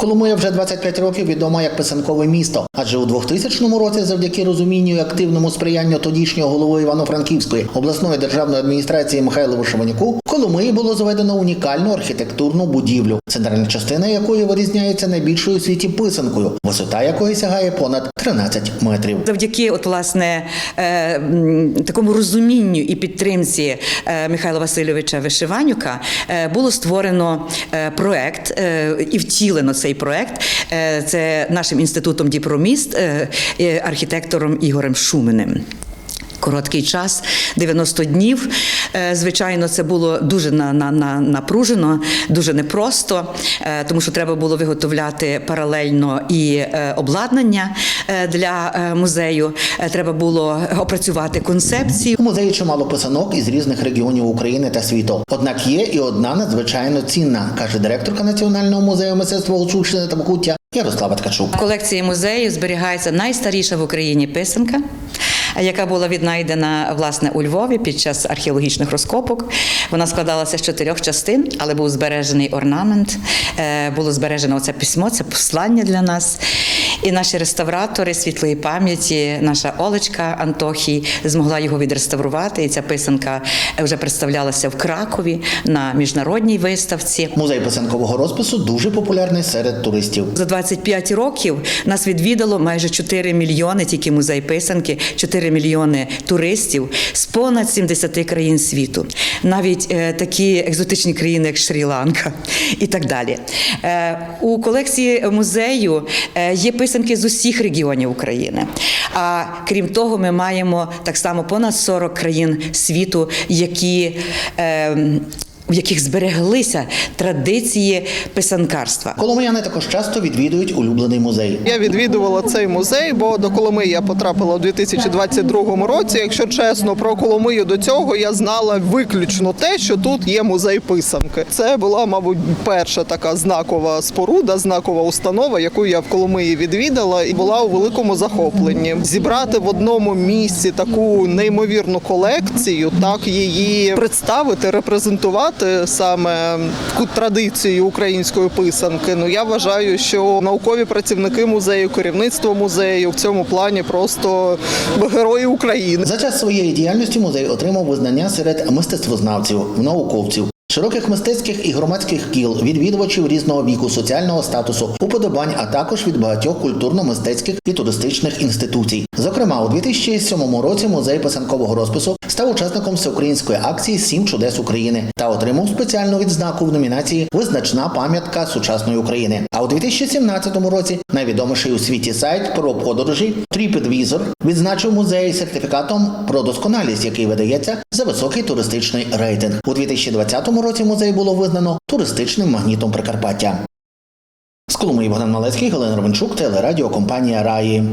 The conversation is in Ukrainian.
Коломия вже 25 років відома як писанкове місто, адже у 2000 році, завдяки розумінню і активному сприянню тодішнього голови Івано-Франківської обласної державної адміністрації Михайлу Вишиванюку, Коломиї було зведено унікальну архітектурну будівлю, центральна частина якої вирізняється найбільшою у світі писанкою, висота якої сягає понад 13 метрів. Завдяки, от власне, е, такому розумінню і підтримці е, Михайла Васильовича Вишиванюка е, було створено проект і втілено цей проект. Е, Це нашим інститутом Діпроміст, е, архітектором Ігорем Шуминим. Короткий час, 90 днів. Е, Звичайно, це було дуже на, на, на, напружено, дуже непросто, е, тому що треба було виготовляти паралельно і е, обладнання для музею. Треба було опрацювати концепцію. У музеї чимало писанок із різних регіонів України та світу. Однак є і одна надзвичайно цінна, каже директорка Національного музею мистецтва Гуцульщини та Покуття Ярослава Ткачук. В колекції музею зберігається найстаріша в Україні писанка, яка була віднайдена власне у Львові під час археологічних розкопок. Вона складалася з чотирьох частин, але був збережений орнамент, е, було збережено оце письмо, це послання для нас. І наші реставратори світлої пам'яті, наша Олечка Антохій, змогла його відреставрувати. І ця писанка вже представлялася в Кракові на міжнародній виставці. Музей писанкового розпису дуже популярний серед туристів. За 25 років нас відвідало майже 4 мільйони, тільки музей писанки, 4 мільйони туристів з понад 70 країн світу, навіть е, такі екзотичні країни, як Шрі-Ланка і так далі. Е, у колекції музею е, є писанки з усіх регіонів України. А крім того, ми маємо так само понад 40 країн світу, які е, в яких збереглися традиції писанкарства. Коломияни також часто відвідують улюблений музей. Я відвідувала цей музей, бо до Коломиї я потрапила у 2022 році. Якщо чесно, про Коломию до цього я знала виключно те, що тут є музей писанки. Це була, мабуть, перша така знакова споруда, знакова установа, яку я в Коломиї відвідала, і була у великому захопленні. Зібрати в одному місці таку неймовірну колекцію, так її представити, репрезентувати саме таку традицію української писанки. Ну я вважаю, що наукові працівники музею, керівництво музею в цьому плані просто герої України. За час своєї діяльності музей отримав визнання серед мистецтвознавців, науковців. Широких мистецьких і громадських кіл, відвідувачів різного віку, соціального статусу, уподобань, а також від багатьох культурно-мистецьких і туристичних інституцій. Зокрема, у 2007 році музей писанкового розпису став учасником всеукраїнської акції Сім чудес України та отримав спеціальну відзнаку в номінації Визначна пам'ятка сучасної України. А у 2017 році найвідоміший у світі сайт про подорожі TripAdvisor відзначив музей сертифікатом про досконалість, який видається за високий туристичний рейтинг. У 2020 році музей було визнано туристичним магнітом Прикарпаття. З Коломиї Богдан Малецький, Галина Ровенчук, телерадіокомпанія Раї.